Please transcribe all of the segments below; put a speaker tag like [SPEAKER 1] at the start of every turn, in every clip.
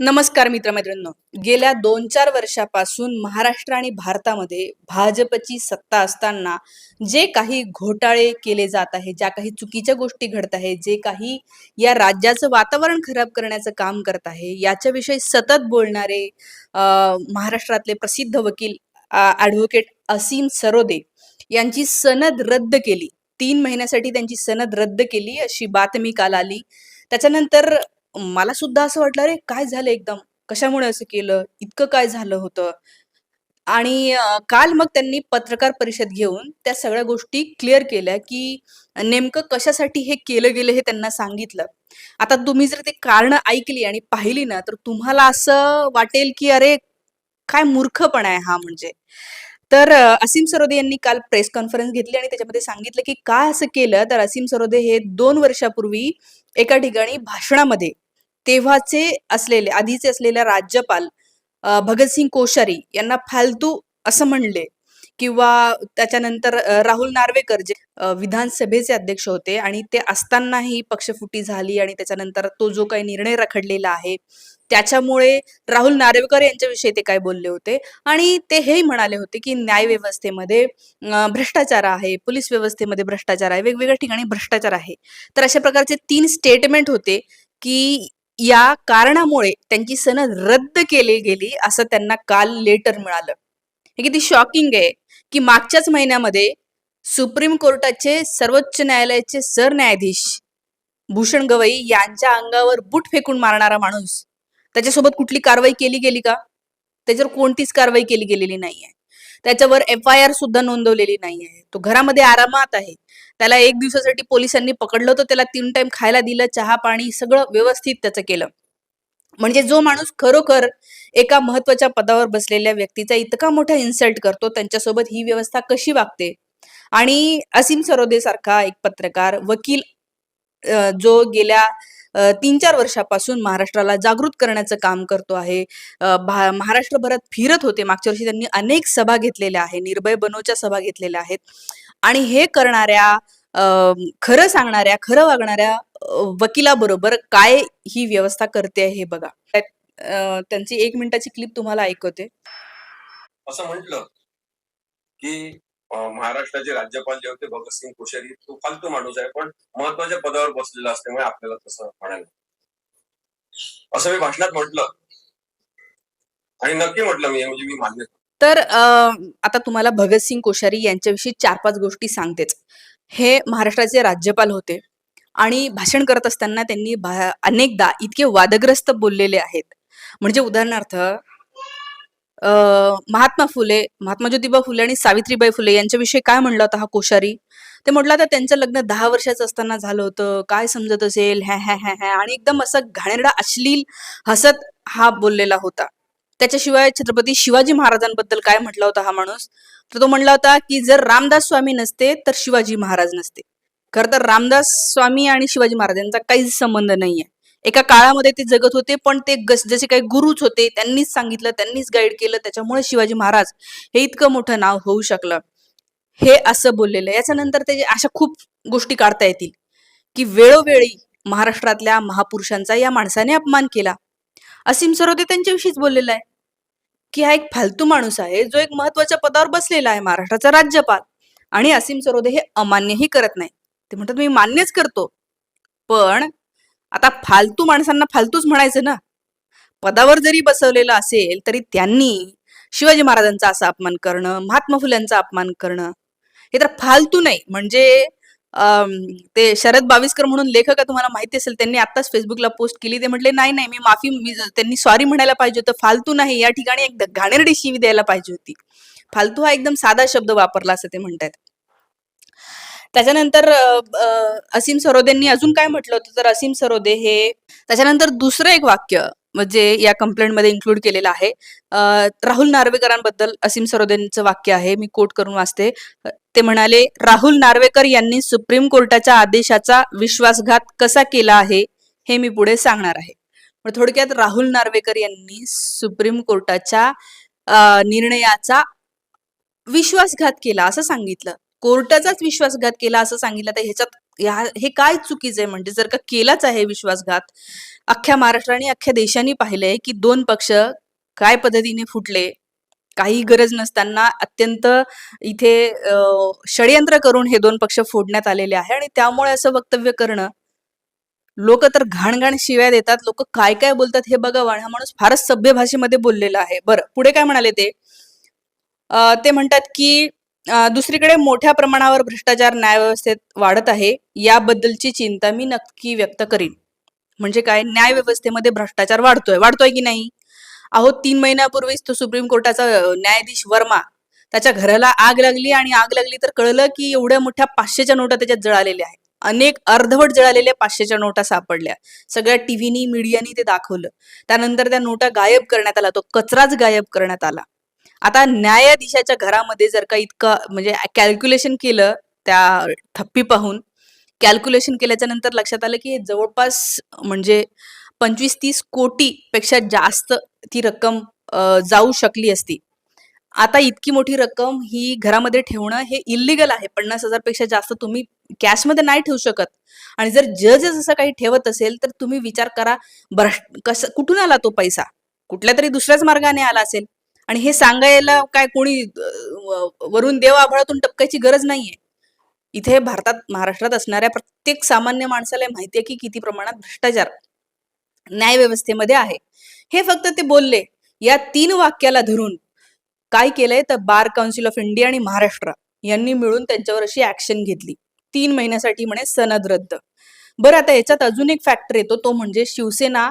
[SPEAKER 1] नमस्कार मित्रमैत्रिणींनो. गेल्या दोन चार वर्षापासून महाराष्ट्र आणि भारतामध्ये भाजपची सत्ता असताना जे काही घोटाळे केले जात आहे ज्या काही चुकीच्या गोष्टी घडत आहे जे काही या राज्याचं वातावरण खराब करण्याचं काम करत आहे याच्याविषयी सतत बोलणारे महाराष्ट्रातले प्रसिद्ध वकील ॲडव्होकेट असीम सरोदे यांची सनद रद्द केली. तीन महिन्यासाठी त्यांची सनद रद्द केली अशी बातमी काल आली. त्याच्यानंतर मला सुद्धा असं वाटलं अरे काय झालं एकदम? कशामुळे असं केलं? इतकं काय झालं होतं? आणि काल मग त्यांनी पत्रकार परिषद घेऊन त्या सगळ्या गोष्टी क्लिअर केल्या की नेमकं कशासाठी हे केलं गेलं हे त्यांना सांगितलं. आता तुम्ही जर ते कारण ऐकली आणि पाहिली ना तर तुम्हाला असं वाटेल की अरे काय मूर्खपणा आहे हा म्हणजे. तर असीम सरोदे यांनी काल प्रेस कॉन्फरन्स घेतली आणि त्याच्यामध्ये सांगितलं की का असं केलं? तर असीम सरोदे हे दोन वर्षापूर्वी एका ठिकाणी भाषणामध्ये तेव्हाचे असलेले आधीचे असलेले राज्यपाल भगतसिंग कोश्यारी यांना फालतू असं म्हणले. किंवा त्याच्यानंतर राहुल नार्वेकर जे विधानसभेचे अध्यक्ष होते आणि ते असतानाही पक्षफुटी झाली आणि त्याच्यानंतर तो जो काही निर्णय रखडलेला आहे त्याच्यामुळे राहुल नार्वेकर यांच्याविषयी ते काय बोलले होते. आणि ते हेही म्हणाले होते की न्याय व्यवस्थेमध्ये भ्रष्टाचार आहे पोलीस व्यवस्थेमध्ये भ्रष्टाचार आहे वेगवेगळ्या ठिकाणी भ्रष्टाचार आहे. तर अशा प्रकारचे तीन स्टेटमेंट होते की या कारणामुळे त्यांची सनद रद्द केली गेली असं त्यांना काल लेटर मिळालं. हे किती शॉकिंग आहे. की मागच्याच महिन्यामध्ये सुप्रीम कोर्टाचे सर्वोच्च न्यायालयाचे सरन्यायाधीश भूषण गवई यांच्या अंगावर बूट फेकून मारणारा माणूस त्याच्यासोबत कुठली कारवाई केली गेली का? त्याच्यावर कोणतीच कारवाई केली गेलेली नाहीये. त्याच्यावर एफ आय आर सुद्धा नोंदवलेली नाहीये. तो घरामध्ये आरामात आहे. त्याला एक दिवसासाठी पोलिसांनी पकडलं तर त्याला तीन टाइम खायला दिलं चहा पाणी सगळं व्यवस्थित त्याचं केलं. म्हणजे जो माणूस खरोखर एका महत्त्वाच्या पदावर बसलेल्या व्यक्तीचा इतका मोठा इन्सल्ट करतो त्यांच्यासोबत ही व्यवस्था कशी वागते? आणि असीम सरोदे सारखा एक पत्रकार वकील जो गेल्या तीन चार वर्षापासून महाराष्ट्राला जागृत करण्याचं काम करतो आहे भा- महाराष्ट्रभरात फिरत होते. मागच्या वर्षी त्यांनी अनेक सभा घेतलेल्या आहे निर्भय बनोच्या सभा घेतलेल्या आहेत. आणि हे करणाऱ्या खरं सांगणाऱ्या खरं वागणाऱ्या वकिलाबरोबर काय ही व्यवस्था करते हे बघा. त्यांची एक मिनिटाची क्लिप तुम्हाला ऐकवते.
[SPEAKER 2] असं म्हटलं की महाराष्ट्राचे राज्यपाल जे होते भगतसिंग कोश्यारी तो फालतू माणूस आहे पण महत्त्वाच्या पदावर बसलेला असल्यामुळे आपल्याला तसं म्हणायला असं मी भाषणात म्हटलं. आणि नक्की म्हटलं मी म्हणजे मी मान्य.
[SPEAKER 1] तर आता तुम्हाला भगतसिंग कोश्यारी यांच्याविषयी चार पाच गोष्टी सांगतेच. हे महाराष्ट्राचे राज्यपाल होते. आणि भाषण करत असताना त्यांनी अनेकदा इतके वादग्रस्त बोललेले आहेत. म्हणजे उदाहरणार्थ महात्मा फुले महात्मा ज्योतिबा फुले आणि सावित्रीबाई फुले यांच्याविषयी काय म्हणलं होता हा कोशारी ते म्हटलं होतं त्यांचं लग्न दहा वर्षाचं असताना झालं होतं. काय समजत असेल? हॅ हॅ हॅ हॅ. आणि एकदम असं घाणेरडा अश्लील हसत हा बोललेला होता. त्याच्याशिवाय छत्रपती शिवाजी महाराजांबद्दल काय म्हटला होता हा माणूस? तर तो म्हणला होता की जर रामदास स्वामी नसते तर शिवाजी महाराज नसते. खरं तर रामदास स्वामी आणि शिवाजी महाराजांचा काहीच संबंध नाहीये. एका काळामध्ये ते जगत होते पण ते गस- जसे काही गुरुच होते त्यांनीच सांगितलं त्यांनीच गाईड केलं त्याच्यामुळे शिवाजी महाराज हे इतकं मोठं नाव होऊ शकलं. हे असं बोललेलं आहे. याच्यानंतर त्याचे अशा खूप गोष्टी काढता येतील की वेळोवेळी महाराष्ट्रातल्या महापुरुषांचा या माणसाने अपमान केला. असीम सरोदे त्यांच्याविषयीच बोललेला आहे की हा एक फालतू माणूस आहे जो एक महत्त्वाच्या पदावर बसलेला आहे महाराष्ट्राचा राज्यपाल. आणि असीम सरोदे हे अमान्यही करत नाही ते म्हणतात मी मान्यच करतो. पण आता फालतू माणसांना फालतूच म्हणायचं ना. पदावर जरी बसवलेलं असेल तरी त्यांनी शिवाजी महाराजांचा असा अपमान करणं महात्मा फुल्यांचा अपमान करणं हे तर फालतू नाही. म्हणजे ते शरद बाविस्कर म्हणून लेखक आहे, तुम्हाला माहिती असेल त्यांनी आताच फेसबुकला पोस्ट केली. ते म्हटले नाही नाही मी माफी मी त्यांनी सॉरी म्हणायला पाहिजे होतं. फालतू नाही. या ठिकाणी एक घाणेरडी शिवी द्यायला पाहिजे होती. फालतू हा एकदम साधा शब्द वापरला असं ते म्हणतात त्याच्यानंतर असीम सरोदेंनी अजून काय म्हटलं होतं? तर असीम सरोदे हे त्याच्यानंतर दुसरं एक वाक्य म्हणजे या कंप्लेंटमध्ये इन्क्लूड केलेलं आहे. राहुल नार्वेकरांबद्दल असीम सरोदेंचं वाक्य आहे मी कोट करून वाचते. ते म्हणाले राहुल नार्वेकर यांनी सुप्रीम कोर्टाच्या आदेशाचा विश्वासघात कसा केला आहे हे मी पुढे सांगणार आहे. थोडक्यात राहुल नार्वेकर यांनी सुप्रीम कोर्टाच्या निर्णयाचा विश्वासघात केला असं सांगितलं. कोर्टाचाच विश्वासघात केला असं सांगितलं तर ह्याच्यात ह्या हे काय चुकीचं आहे? म्हणजे जर का केलाच आहे विश्वासघात अख्ख्या महाराष्ट्राने अख्ख्या देशाने पाहिलंय की दोन पक्ष काय पद्धतीने फुटले काही गरज नसताना अत्यंत इथे षडयंत्र करून हे दोन पक्ष फोडण्यात आलेले आहे आणि त्यामुळे असं वक्तव्य करणं लोक तर घाणघाण शिव्या देतात लोक काय काय बोलतात हे बघावं आणि हा माणूस फारच सभ्य भाषेमध्ये बोललेला आहे. बरं पुढे काय म्हणाले ते? ते म्हणतात की दुसरीकडे मोठ्या प्रमाणावर भ्रष्टाचार न्यायव्यवस्थेत वाढत आहे याबद्दलची चिंता मी नक्की व्यक्त करीन. म्हणजे काय? न्यायव्यवस्थेमध्ये भ्रष्टाचार वाढतोय. वाढतोय की नाही? अहो तीन महिन्यापूर्वीच तो सुप्रीम कोर्टाचा न्यायाधीश वर्मा त्याच्या घराला आग लागली आणि आग लागली तर कळलं की एवढ्या मोठ्या पाचशेच्या नोटा त्याच्यात जळालेल्या आहेत. अनेक अर्धवट जळालेल्या पाचशेच्या नोटा सापडल्या. सगळ्या टीव्हीनी मीडियानी ते दाखवलं. त्यानंतर त्या नोटा गायब करण्यात आला. तो कचराच गायब करण्यात आला. आता न्यायाधीशाच्या घरामध्ये जर का इतकं म्हणजे कॅल्क्युलेशन केलं त्या थप्पी पाहून कॅल्क्युलेशन केल्याच्यानंतर लक्षात आलं की हे जवळपास म्हणजे पंचवीस तीस कोटी पेक्षा जास्त ती रक्कम जाऊ शकली असती. आता इतकी मोठी रक्कम ही घरामध्ये ठेवणं हे इलिगल आहे. पन्नास हजारपेक्षा जास्त तुम्ही कॅशमध्ये नाही ठेवू शकत. आणि जर जजच असं काही ठेवत असेल तर तुम्ही विचार करा भ्रष्ट कसं कुठून आला तो पैसा? कुठल्या तरी दुसऱ्याच मार्गाने आला असेल. आणि हे सांगायला काय कोणी वरून देव आभाळातून टपकायची गरज नाहीये. इथे भारतात महाराष्ट्रात असणाऱ्या प्रत्येक सामान्य माणसाला माहिती आहे की किती प्रमाणात भ्रष्टाचार न्यायव्यवस्थेमध्ये आहे. हे फक्त ते बोलले. या तीन वाक्याला धरून काय केलंय तर बार काउन्सिल ऑफ इंडिया आणि महाराष्ट्र यांनी मिळून त्यांच्यावर अशी ऍक्शन घेतली. तीन महिन्यासाठी म्हणे सनद रद्द. बरं आता याच्यात अजून एक फॅक्टर येतो तो म्हणजे शिवसेना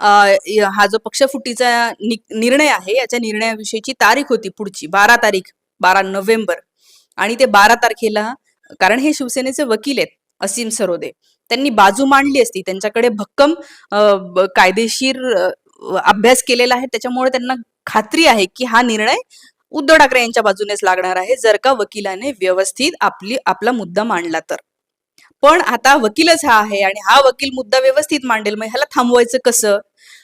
[SPEAKER 1] हा जो पक्षफुटीचा निर्णय आहे याच्या निर्णयाविषयीची तारीख होती पुढची बारा तारीख बारा नोव्हेंबर. आणि ते बारा तारखेला कारण हे शिवसेनेचे वकील आहेत असीम सरोदे. त्यांनी बाजू मांडली असती त्यांच्याकडे भक्कम कायदेशीर अभ्यास केलेला आहे त्याच्यामुळे त्यांना खात्री आहे की हा निर्णय उद्धव ठाकरे यांच्या बाजूनेच लागणार आहे जर का वकिलाने व्यवस्थित आपली आपला मुद्दा मांडला तर. पण आता वकीलच हा आहे आणि हा वकील मुद्दा व्यवस्थित मांडेल मग ह्याला थांबवायचं कसं?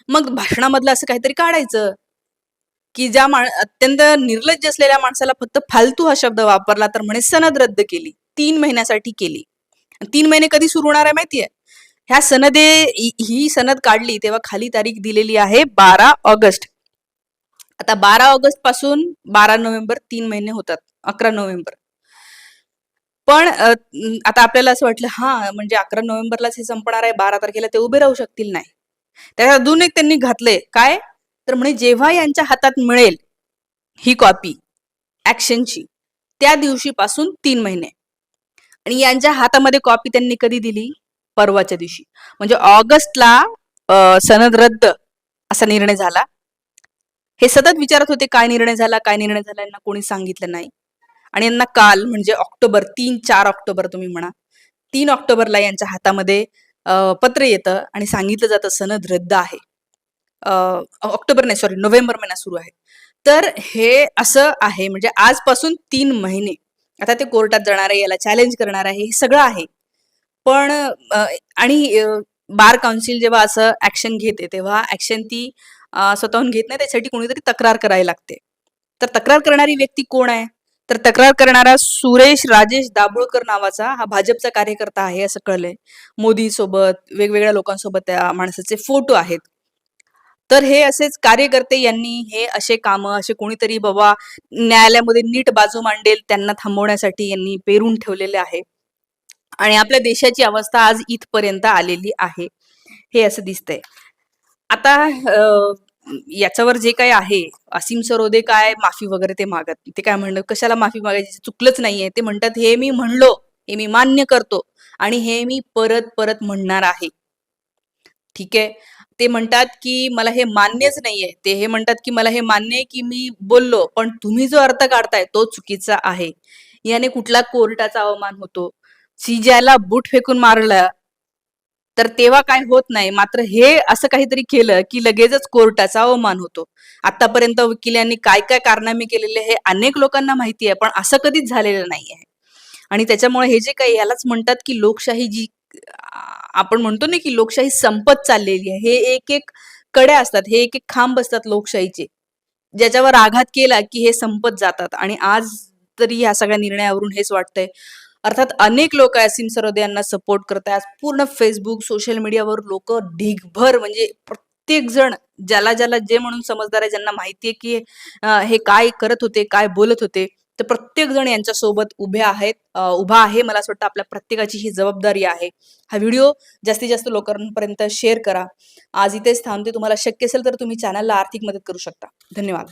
[SPEAKER 1] मग भाषणामधलं असं काहीतरी काढायचं. की ज्या मा अत्यंत निर्लज्ज असलेल्या माणसाला फक्त फालतू हा शब्द वापरला तर म्हणे सनद रद्द केली. तीन महिन्यासाठी केली. तीन महिने कधी सुरू होणार आहे माहितीये ह्या सनदे ही सनद काढली तेव्हा खाली तारीख दिलेली आहे बारा ऑगस्ट. आता बारा ऑगस्टपासून बारा नोव्हेंबर तीन महिने होतात अकरा नोव्हेंबर. पण आता आपल्याला असं वाटलं हा म्हणजे अकरा नोव्हेंबरलाच हे संपणार आहे बारा तारखेला ते उभे राहू शकतील नाही. त्यात अजून एक त्यांनी घातलंय. काय? तर म्हणे जेव्हा यांच्या हातात मिळेल ही कॉपी ऍक्शनची त्या दिवशीपासून तीन महिने. आणि यांच्या हातामध्ये कॉपी त्यांनी कधी दिली? परवाच्या दिवशी. म्हणजे ऑगस्टला सनद रद्द असा निर्णय झाला. हे सतत विचारत होते काय निर्णय झाला काय निर्णय झाला? यांना कोणी सांगितलं नाही. आणि यांना काल म्हणजे ऑक्टोबर तीन चार ऑक्टोबर तुम्ही म्हणा तीन ऑक्टोबरला यांच्या हातामध्ये पत्र येतं आणि सांगितलं जातं सनद रद्द आहे. ऑक्टोबर नाही सॉरी नोव्हेंबर महिना सुरू आहे. तर हे असं आहे म्हणजे आजपासून तीन महिने. आता ते कोर्टात जाणार आहे याला चॅलेंज करणार आहे हे सगळं आहे. पण आणि बार काउन्सिल जेव्हा असं ऍक्शन घेते तेव्हा ऍक्शन ती स्वतःहून घेत नाही त्यासाठी कोणीतरी तक्रार करायला लागते. तर तक्रार करणारी व्यक्ती कोण आहे? तर तक्रार करणारा सुरेश राजेश दाभोळकर नावाचा हा भाजपचा कार्यकर्ता आहे असं कळलंय. मोदी सोबत वेगवेगळ्या लोकांसोबत त्या माणसाचे फोटो आहेत. तर हे असेच कार्यकर्ते यांनी हे असे कामं असे कोणीतरी बाबा न्यायालयामध्ये नीट बाजू मांडेल त्यांना थांबवण्यासाठी यांनी पेरून ठेवलेले आहे. आणि आपल्या देशाची अवस्था आज इथपर्यंत आलेली आहे. हे असं दिसतंय. आता याच्यावर जे काही आहे असीम सरोदे काय माफी वगैरे ते मागत ते काय म्हणलं कशाला माफी मागायची? चुकलंच नाहीये. ते म्हणतात हे मी म्हणलो हे मी मान्य करतो आणि हे मी परत परत म्हणणार आहे. ठीक आहे? ते म्हणतात की मला हे मान्यच नाहीये. ते हे म्हणतात की मला हे मान्य आहे की मी बोललो पण तुम्ही जो अर्थ काढताय तो चुकीचा आहे. याने कुठला कोर्टाचा अवमान होतो? सीजायला बूट फेकून मारलं तर तेव्हा काय होत नाही. मात्र हे असं काहीतरी केलं की लगेचच कोर्टाचा अवमान होतो. आतापर्यंत वकिलांनी काय काय कारनामे केलेले हे अनेक लोकांना माहिती आहे पण असं कधीच झालेलं नाही आहे. आणि त्याच्यामुळे हे जे काही यालाच म्हणतात की लोकशाही जी आपण म्हणतो ना की लोकशाही संपत चाललेली आहे हे एक एक कड्या असतात हे एक एक खांब असतात लोकशाहीचे. ज्याच्यावर आघात केला की हे संपत जातात. आणि आज तरी ह्या सगळ्या निर्णयावरून हेच वाटतंय. अर्थात अनेक लोक असीम सरोदे यांना सपोर्ट करत पूर्ण फेसबुक सोशल मीडियावर लोक ढिगभर म्हणजे प्रत्येक जण ज्याला ज्याला जे म्हणून समजदार आहे ज्यांना माहितीये की हे काय करत होते काय बोलत होते तर प्रत्येक जण यांच्या सोबत उभे आहेत उभा आहे. मला असं वाटतं आपल्या प्रत्येकाची ही जबाबदारी आहे. हा व्हिडिओ जास्तीत जास्त लोकांपर्यंत शेअर करा. आज इथेच थांबते. तुम्हाला शक्य असेल तर तुम्ही चॅनलला आर्थिक मदत करू शकता. धन्यवाद.